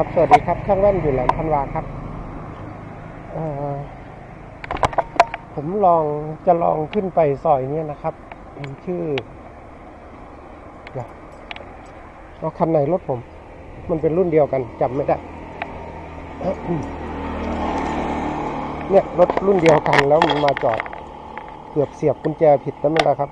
ครับ สวัสดีครับ ช่างแว่นอยู่แหลมพันวาครับ ผมลองจะลองขึ้นไปซอยเนี้ยนะครับมันชื่อเราคันไหนรถผม มันเป็นรุ่นเดียวกันจำไม่ได้ เนี่ยรถรุ่นเดียวกันแล้วมันมาจอด เกือบเสียบกุญแจผิดแล้วมั้งนะครับ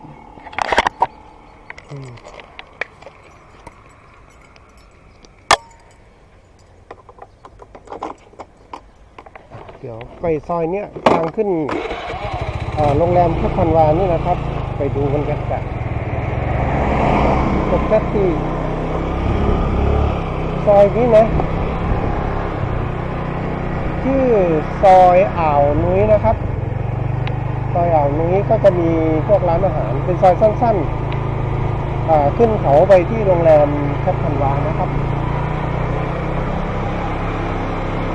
เดี๋ยวไปซอยเนี้ยทางขึ้นโรงแรมพุทธันวานี่นะครับ ไปดูกันกันกันปกติซอยนี้นะ ชื่อซอยอ่าวนุ้ยนะครับ ซอยอ่าวนุ้ยก็จะมีพวกร้านอาหาร เป็นซอยสั้นๆขึ้นเขาไปที่โรงแรมพุทธันวานะครับ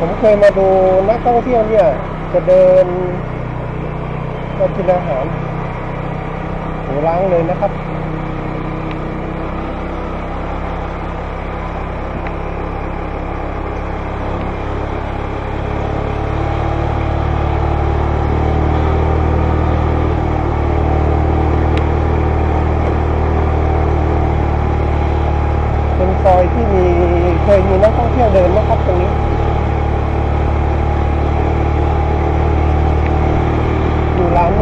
ผมเคยมาดูนักท่องเที่ยวเนี่ย จะเดินมากินอาหารโหล้างเลยนะครับเป็นซอยที่มีเคยมีนักท่องเที่ยวเดินนะครับตรงนี้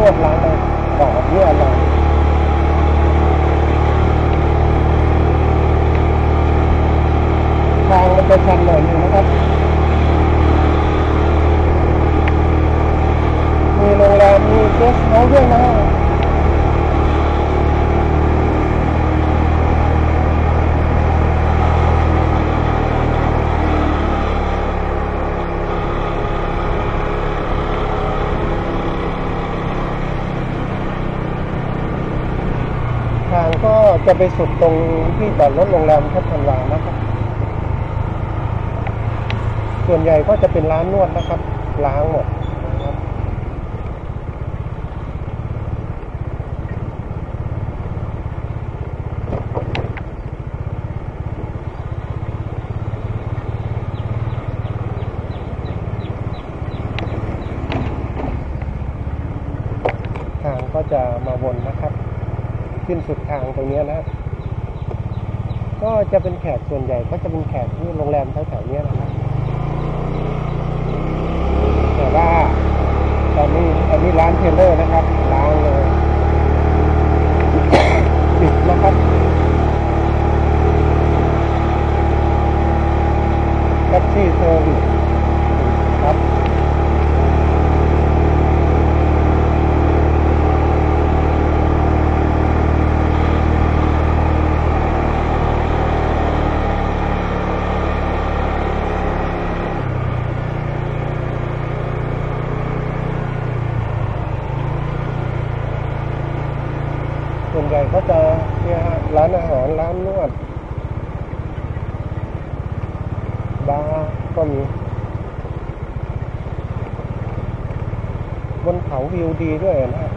อยู่ร้านนวดร้านอะไรบอกว่าเพื่อะไรทางมันจะชันหน่อยหนึงนะครับ มีโรงแรมมีเกสต์เฮาส์ด้วยนะทางก็ จะไปสุดตรงที่จอดรถโรงแรมทับทันวานะครับ ส่วนใหญ่ก็จะเป็นร้านนวดนะครับ ล้างหมดนะครับทางก็จะมาวนนะครับ ขึ้นสุดทางตรงนี้นะก็จะเป็นแขกส่วนใหญ่ก็จะเป็นแขกที่โรงแรมแถวๆนี้นะครับ แต่ว่าตอนนี้อันนี้ร้านเทรลเลอร์นะครับล้างเลยปิดนะครับแท็กซี่เซอร์วิสครับ ส่วนใหญ่ก็จะเนี่ยฮะร้านอาหารร้านนวดบาร์ก็มี บนเขาวิวดีด้วยนะ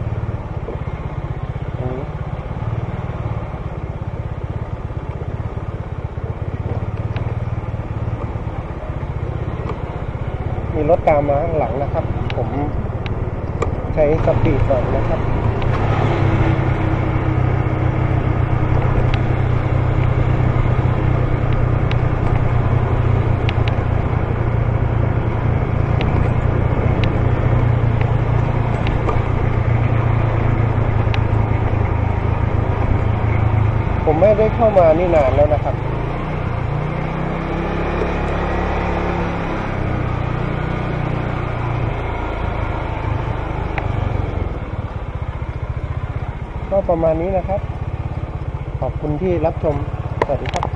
มีรถตามมาข้างหลังนะครับ ผมใช้สปีดหน่อยนะครับ ได้เข้ามานี่นานแล้วนะครับก็ประมาณนี้นะครับ ขอบคุณที่รับชม สวัสดีครับ